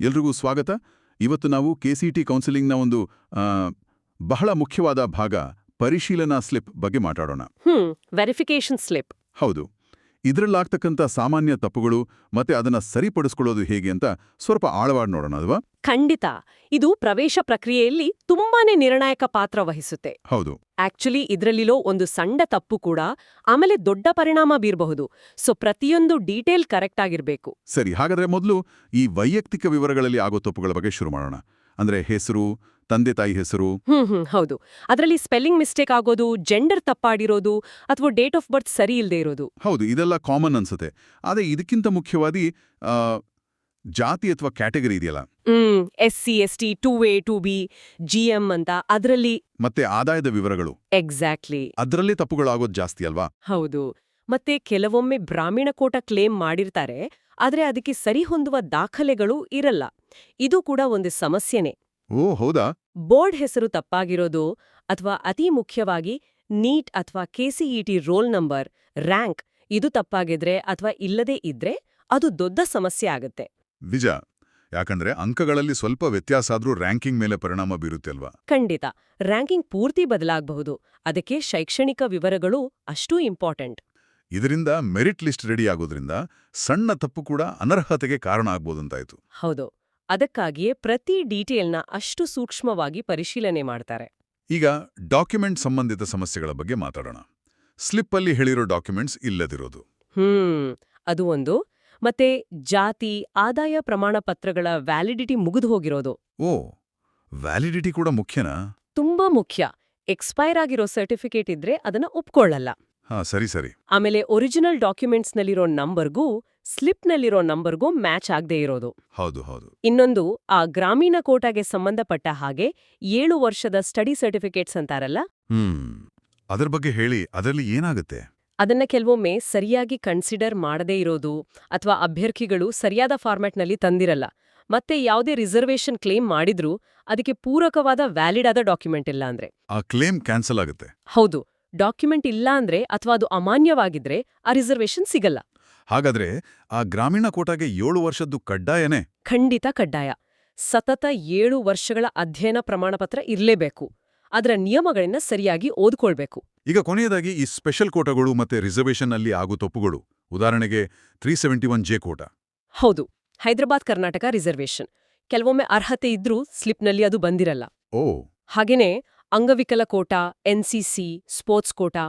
ಎಲ್ರಿಗೂ ಸ್ವಾಗತ. ಇವತ್ತು ನಾವು ಕೆ ಸಿ ಟಿ ಕೌನ್ಸಿಲಿಂಗ್ನ ಒಂದು ಬಹಳ ಮುಖ್ಯವಾದ ಭಾಗ ಪರಿಶೀಲನಾ ಸ್ಲಿಪ್ ಬಗ್ಗೆ ಮಾತಾಡೋಣ. ಹ್ಮ್ ವೆರಿಫಿಕೇಶನ್ ಸ್ಲಿಪ್ ಹೌದು. ಇದರಲ್ಲಾಗ್ತಕ್ಕಂಥ ಸಾಮಾನ್ಯ ತಪ್ಪುಗಳು ಮತ್ತೆ ಅದನ್ನ ಸರಿಪಡಿಸ್ಕೊಳ್ಳೋದು ಹೇಗೆ ಅಂತ ಸ್ವಲ್ಪ ಆಳವಾಡ್ ನೋಡೋಣ ಅಲ್ವಾ? ಖಂಡಿತ. ಇದು ಪ್ರವೇಶ ಪ್ರಕ್ರಿಯೆಯಲ್ಲಿ ತುಂಬಾನೇ ನಿರ್ಣಾಯಕ ಪಾತ್ರ ವಹಿಸುತ್ತೆ. ಹೌದು. ಆಕ್ಚುಲಿ ಇದರಲ್ಲಿರೋ ಒಂದು ಸಣ್ಣ ತಪ್ಪು ಕೂಡ ಆಮೇಲೆ ದೊಡ್ಡ ಪರಿಣಾಮ ಬೀರಬಹುದು. ಸೊ ಪ್ರತಿಯೊಂದು ಡೀಟೇಲ್ ಕರೆಕ್ಟ್ ಆಗಿರ್ಬೇಕು. ಸರಿ ಹಾಗಾದ್ರೆ ಮೊದಲು ಈ ವೈಯಕ್ತಿಕ ವಿವರಗಳಲ್ಲಿ ಆಗೋ ತಪ್ಪುಗಳ ಬಗ್ಗೆ ಶುರು ಮಾಡೋಣ. ಅಂದ್ರೆ ಹೆಸರು ತಂದೆ ತಾಯಿ ಹೆಸರು? ಹ್ಮ್ ಹ್ಮ್ ಹೌದು. ಅದರಲ್ಲಿ ಸ್ಪೆಲ್ಲಿಂಗ್ ಮಿಸ್ಟೇಕ್ ಆಗೋದು ಜೆಂಡರ್ ತಪ್ಪಾಡಿರೋದು ಅಥವಾ ಡೇಟ್ ಆಫ್ ಬರ್ತ್ ಸರಿ ಇಲ್ಲದೆ ಇರೋದು. ಹೌದು ಇದೆಲ್ಲ ಕಾಮನ್ ಅನ್ಸುತ್ತೆ. ಆದ್ರೆ ಇದಕ್ಕಿಂತ ಮುಖ್ಯವಾಗಿ ಜಾತಿ ಅಥವಾ ಕ್ಯಾಟಗರಿ ಇದೆಯಲ್ಲ? ಹ್ಮ್ S C S T two A two B G M ಅಂತ ಅದರಲ್ಲಿ ಮತ್ತೆ ಆದಾಯದ ವಿವರಗಳು. ಎಕ್ಸಾಕ್ಟ್ಲಿ. ಅದರಲ್ಲೇ ತಪ್ಪುಗಳಾಗೋದು ಜಾಸ್ತಿ ಅಲ್ವಾ? ಹೌದು. ಮತ್ತೆ ಕೆಲವೊಮ್ಮೆ ಬ್ರಾಹ್ಮಣ ಕೋಟ ಕ್ಲೇಮ್ ಮಾಡಿರ್ತಾರೆ ಆದ್ರೆ ಅದಕ್ಕೆ ಸರಿ ಹೊಂದುವ ದಾಖಲೆಗಳು ಇರಲ್ಲ. ಇದು ಕೂಡ ಒಂದು ಸಮಸ್ಯೆನೆ. ಓ ಹೌದಾ? ಬೋರ್ಡ್ ಹೆಸರು ತಪ್ಪಾಗಿರೋದು ಅಥವಾ ಅತಿ ಮುಖ್ಯವಾಗಿ ನೀಟ್ ಅಥವಾ ಕೆಸಿಇಟಿ ರೋಲ್ ನಂಬರ್ ರ್ಯಾಂಕ್ ಇದು ತಪ್ಪಾಗಿದ್ರೆ ಅಥವಾ ಇಲ್ಲದೇ ಇದ್ರೆ ಅದು ದೊಡ್ಡ ಸಮಸ್ಯೆ ಆಗುತ್ತೆ. ನಿಜ. ಯಾಕಂದ್ರೆ ಅಂಕಗಳಲ್ಲಿ ಸ್ವಲ್ಪ ವ್ಯತ್ಯಾಸ ಆದ್ರೂ ರ್ಯಾಂಕಿಂಗ್ ಮೇಲೆ ಪರಿಣಾಮ ಬೀರುತ್ತೆ ಅಲ್ವಾ ಖಂಡಿತ. ರ್ಯಾಂಕಿಂಗ್ ಪೂರ್ತಿ ಬದಲಾಗಬಹುದು. ಅದಕ್ಕೆ ಶೈಕ್ಷಣಿಕ ವಿವರಗಳು ಅಷ್ಟೂ ಇಂಪಾರ್ಟೆಂಟ್. ಇದರಿಂದ ಮೆರಿಟ್ ಲಿಸ್ಟ್ ರೆಡಿ ಆಗೋದ್ರಿಂದ ಸಣ್ಣ ತಪ್ಪು ಕೂಡ ಅನರ್ಹತೆಗೆ ಕಾರಣ ಆಗ್ಬೋದಂತಾಯ್ತು. ಹೌದು. ಅದಕ್ಕಾಗಿಯೇ ಪ್ರತಿ ಡೀಟೇಲ್ನ ಅಷ್ಟು ಸೂಕ್ಷ್ಮವಾಗಿ ಪರಿಶೀಲನೆ ಮಾಡ್ತಾರೆ. ಈಗ ಡಾಕ್ಯುಮೆಂಟ್ ಸಂಬಂಧಿತ ಸಮಸ್ಯೆಗಳ ಬಗ್ಗೆ ಮಾತಾಡೋಣ. ಸ್ಲಿಪ್ಪಲ್ಲಿ ಹೇಳಿರೋ ಡಾಕ್ಯುಮೆಂಟ್ಸ್ ಇಲ್ಲದಿರೋದು. ಹ್ಮ್ ಅದು ಒಂದು. ಮತ್ತೆ ಜಾತಿ ಆದಾಯ ಪ್ರಮಾಣ ಪತ್ರಗಳ ವ್ಯಾಲಿಡಿಟಿ ಮುಗಿದು ಹೋಗಿರೋದು. ಓ ವ್ಯಾಲಿಡಿಟಿ ಕೂಡ ಮುಖ್ಯನಾ? ತುಂಬಾ ಮುಖ್ಯ. ಎಕ್ಸ್ಪೈರ್ ಆಗಿರೋ ಸರ್ಟಿಫಿಕೇಟ್ ಇದ್ರೆ ಅದನ್ನ ಒಪ್ಕೊಳ್ಳಲ್ಲ ಹಾ ಸರಿ ಸರಿ. ಆಮೇಲೆ ಒರಿಜಿನಲ್ ಡಾಕ್ಯುಮೆಂಟ್ಸ್ನಲ್ಲಿರೋ ನಂಬರ್ಗೂ ಸ್ಲಿಪ್ನಲ್ಲಿರೋ ನಂಬರ್ಗೂ ಮ್ಯಾಚ್ ಆಗದೆ ಇರೋದು. ಹೌದು ಹೌದು. ಇನ್ನೊಂದು ಆ ಗ್ರಾಮೀಣ ಕೋಟಾಗೆ ಸಂಬಂಧಪಟ್ಟ ಹಾಗೆ ಏಳು ವರ್ಷದ ಸ್ಟಡಿ ಸರ್ಟಿಫಿಕೇಟ್ಸ್ ಅಂತಾರಲ್ಲ? ಹ್ಮ್. ಅದರ ಬಗ್ಗೆ ಹೇಳಿ ಅದರಲ್ಲಿ ಏನಾಗುತ್ತೆ? ಅದನ್ನ ಕೆಲವೊಮ್ಮೆ ಸರಿಯಾಗಿ ಕನ್ಸಿಡರ್ ಮಾಡದೇ ಇರೋದು ಅಥವಾ ಅಭ್ಯರ್ಥಿಗಳು ಸರಿಯಾದ ಫಾರ್ಮ್ಯಾಟ್ನಲ್ಲಿ ತಂದಿರಲ್ಲ. ಮತ್ತೆ ಯಾವುದೇ ರಿಸರ್ವೇಷನ್ ಕ್ಲೇಮ್ ಮಾಡಿದ್ರೂ ಅದಕ್ಕೆ ಪೂರಕವಾದ ವ್ಯಾಲಿಡ್ ಆದ ಡಾಕ್ಯುಮೆಂಟ್ ಇಲ್ಲ ಅಂದ್ರೆ. ಆ ಕ್ಲೇಮ್ ಕ್ಯಾನ್ಸಲ್ ಆಗುತ್ತೆ. ಹೌದು. ಡಾಕ್ಯುಮೆಂಟ್ ಇಲ್ಲ ಅಂದ್ರೆ ಅಥವಾ ಅದು ಅಮಾನ್ಯವಾಗಿದ್ರೆ ಆ ರಿಸರ್ವೇಶನ್ ಸಿಗಲ್ಲ. ಹಾಗಾದ್ರೆ ಆ ಗ್ರಾಮೀಣ ಕೋಟಾಗೆ ಏಳು ವರ್ಷದ್ದು ಕಡ್ಡಾಯನೇ? ಖಂಡಿತ ಕಡ್ಡಾಯ. ಸತತ ಏಳು ವರ್ಷಗಳ ಅಧ್ಯಯನ ಪ್ರಮಾಣಪತ್ರ ಇರಲೇಬೇಕು. ಅದರ ನಿಯಮಗಳನ್ನ ಸರಿಯಾಗಿ ಓದ್ಕೊಳ್ಬೇಕು. ಈಗ ಕೊನೆಯದಾಗಿ ಈ ಸ್ಪೆಷಲ್ ಕೋಟಗಳು ಮತ್ತೆ ರಿಸರ್ವೇಷನ್ ಅಲ್ಲಿ ಆಗೋ ತಪ್ಪುಗಳು. ಉದಾಹರಣೆಗೆ three seventy one J quota. ಹೌದು. ಹೈದರಾಬಾದ್ ಕರ್ನಾಟಕ ರಿಸರ್ವೇಶನ್ ಕೆಲವೊಮ್ಮೆ ಅರ್ಹತೆ ಇದ್ರೂ ಸ್ಲಿಪ್ನಲ್ಲಿ ಅದು ಬಂದಿರಲ್ಲ. ಓ. ಹಾಗೇನೇ ಅಂಗವಿಕಲ ಕೋಟಾ ಎನ್ಸಿಸಿ ಸ್ಪೋರ್ಟ್ಸ್ ಕೋಟಾ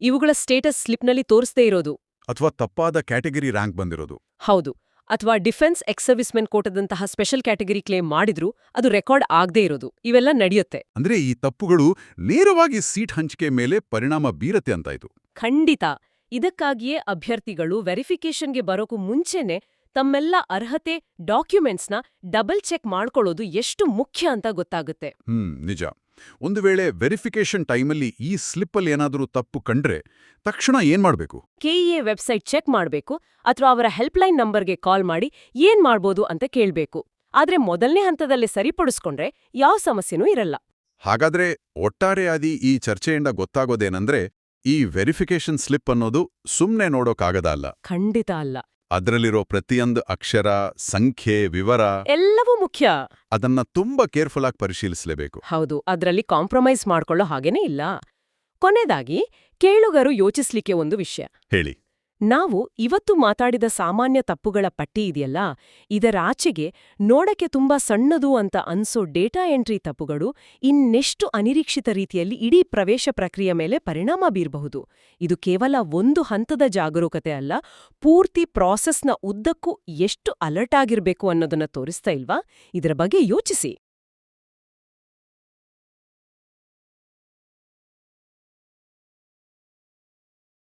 ಇವುಗಳ ಸ್ಟೇಟಸ್ ಸ್ಲಿಪ್ನಲ್ಲಿ ತೋರಿಸದೇ ಇರೋದು. ಅಥವಾ ತಪ್ಪಾದ ಕ್ಯಾಟಗರಿ ರ್ಯಾಂಕ್ ಬಂದಿರೋದು. ಹೌದು. ಅಥವಾ ಡಿಫೆನ್ಸ್ ಎಕ್ಸ್ ಸರ್ವಿಸ್ಮೆನ್ ಕೋಟದಂತಹ ಸ್ಪೆಷಲ್ ಕ್ಯಾಟಗರಿ ಕ್ಲೇಮ್ ಮಾಡಿದ್ರೂ ಅದು ರೆಕಾರ್ಡ್ ಆಗದೇ ಇರೋದು. ಇವೆಲ್ಲ ನಡೆಯುತ್ತೆ. ಅಂದ್ರೆ ಈ ತಪ್ಪುಗಳು ನೇರವಾಗಿ ಸೀಟ್ ಹಂಚಿಕೆ ಮೇಲೆ ಪರಿಣಾಮ ಬೀರತ್ತೆ ಅಂತಾಯ್ತು ಖಂಡಿತ. ಇದಕ್ಕಾಗಿಯೇ ಅಭ್ಯರ್ಥಿಗಳು ವೆರಿಫಿಕೇಷನ್ಗೆ ಬರೋಕು ಮುಂಚೆನೆ ತಮ್ಮೆಲ್ಲ ಅರ್ಹತೆ ಡಾಕ್ಯುಮೆಂಟ್ಸ್ನ ಡಬಲ್ ಚೆಕ್ ಮಾಡ್ಕೊಳ್ಳೋದು ಎಷ್ಟು ಮುಖ್ಯ ಅಂತ ಗೊತ್ತಾಗುತ್ತೆ. ಹ್ಮ್ ನಿಜ. ಒಂದು ವೇಳೆ ವೆರಿಫಿಕೇಶನ್ ಟೈಮಲ್ಲಿ ಈ ಸ್ಲಿಪ್ಪಲ್ಲಿ ಏನಾದರೂ ತಪ್ಪು ಕಂಡ್ರೆ ತಕ್ಷಣ ಏನ್ ಮಾಡಬೇಕು? ಕೆಇಎ ವೆಬ್ಸೈಟ್ ಚೆಕ್ ಮಾಡಬೇಕು ಅಥವಾ ಅವರ ಹೆಲ್ಪ್ಲೈನ್ ನಂಬರ್ಗೆ ಕಾಲ್ ಮಾಡಿ ಏನ್ ಮಾಡ್ಬೋದು ಅಂತ ಕೇಳ್ಬೇಕು. ಆದ್ರೆ ಮೊದಲನೇ ಹಂತದಲ್ಲಿ ಸರಿಪಡಿಸ್ಕೊಂಡ್ರೆ ಯಾವ ಸಮಸ್ಯೆನೂ ಇರಲ್ಲ. ಹಾಗಾದ್ರೆ ಒಟ್ಟಾರೆಯಾದಿ ಈ ಚರ್ಚೆಯಿಂದ ಗೊತ್ತಾಗೋದೇನಂದ್ರೆ ಈ ವೆರಿಫಿಕೇಶನ್ ಸ್ಲಿಪ್ ಅನ್ನೋದು ಸುಮ್ನೆ ನೋಡೋಕಾಗದ ಅಲ್ಲ. ಖಂಡಿತ ಅಲ್ಲ. ಅದರಲ್ಲಿರೋ ಪ್ರತಿಯೊಂದು ಅಕ್ಷರ ಸಂಖ್ಯೆ ವಿವರ ಎಲ್ಲವೂ ಮುಖ್ಯ. ಅದನ್ನ ತುಂಬಾ ಕೇರ್ಫುಲ್ ಆಗಿ ಪರಿಶೀಲಿಸಲೇಬೇಕು. ಹೌದು ಅದರಲ್ಲಿ ಕಾಂಪ್ರಮೈಸ್ ಮಾಡ್ಕೊಳ್ಳೋ ಹಾಗೇನೇ ಇಲ್ಲ. ಕೊನೆದಾಗಿ ಕೇಳುಗರು ಯೋಚಿಸ್ಲಿಕ್ಕೆ ಒಂದು ವಿಷಯ. ಹೇಳಿ. ನಾವು ಇವತ್ತು ಮಾತಾಡಿದ ಸಾಮಾನ್ಯ ತಪ್ಪುಗಳ ಪಟ್ಟಿ ಇದೆಯಲ್ಲ? ಇದರಾಚೆಗೆ ನೋಡಕ್ಕೆ ತುಂಬಾ ಸಣ್ಣದು ಅಂತ ಅನ್ಸೋ ಡೇಟಾ ಎಂಟ್ರಿ ತಪ್ಪುಗಳು ಇನ್ನೆಷ್ಟು ಅನಿರೀಕ್ಷಿತ ರೀತಿಯಲ್ಲಿ ಇಡೀ ಪ್ರವೇಶ ಪ್ರಕ್ರಿಯೆ ಮೇಲೆ ಪರಿಣಾಮ ಬೀರಬಹುದು. ಇದು ಕೇವಲ ಒಂದು ಹಂತದ ಜಾಗರೂಕತೆ ಅಲ್ಲ, ಪೂರ್ತಿ ಪ್ರಾಸೆಸ್ನ ಉದ್ದಕ್ಕೂ ಎಷ್ಟು ಅಲರ್ಟ್ ಆಗಿರಬೇಕು ಅನ್ನೋದನ್ನ ತೋರಿಸ್ತಾ ಇಲ್ವಾ? ಇದರ ಬಗ್ಗೆ ಯೋಚಿಸಿ.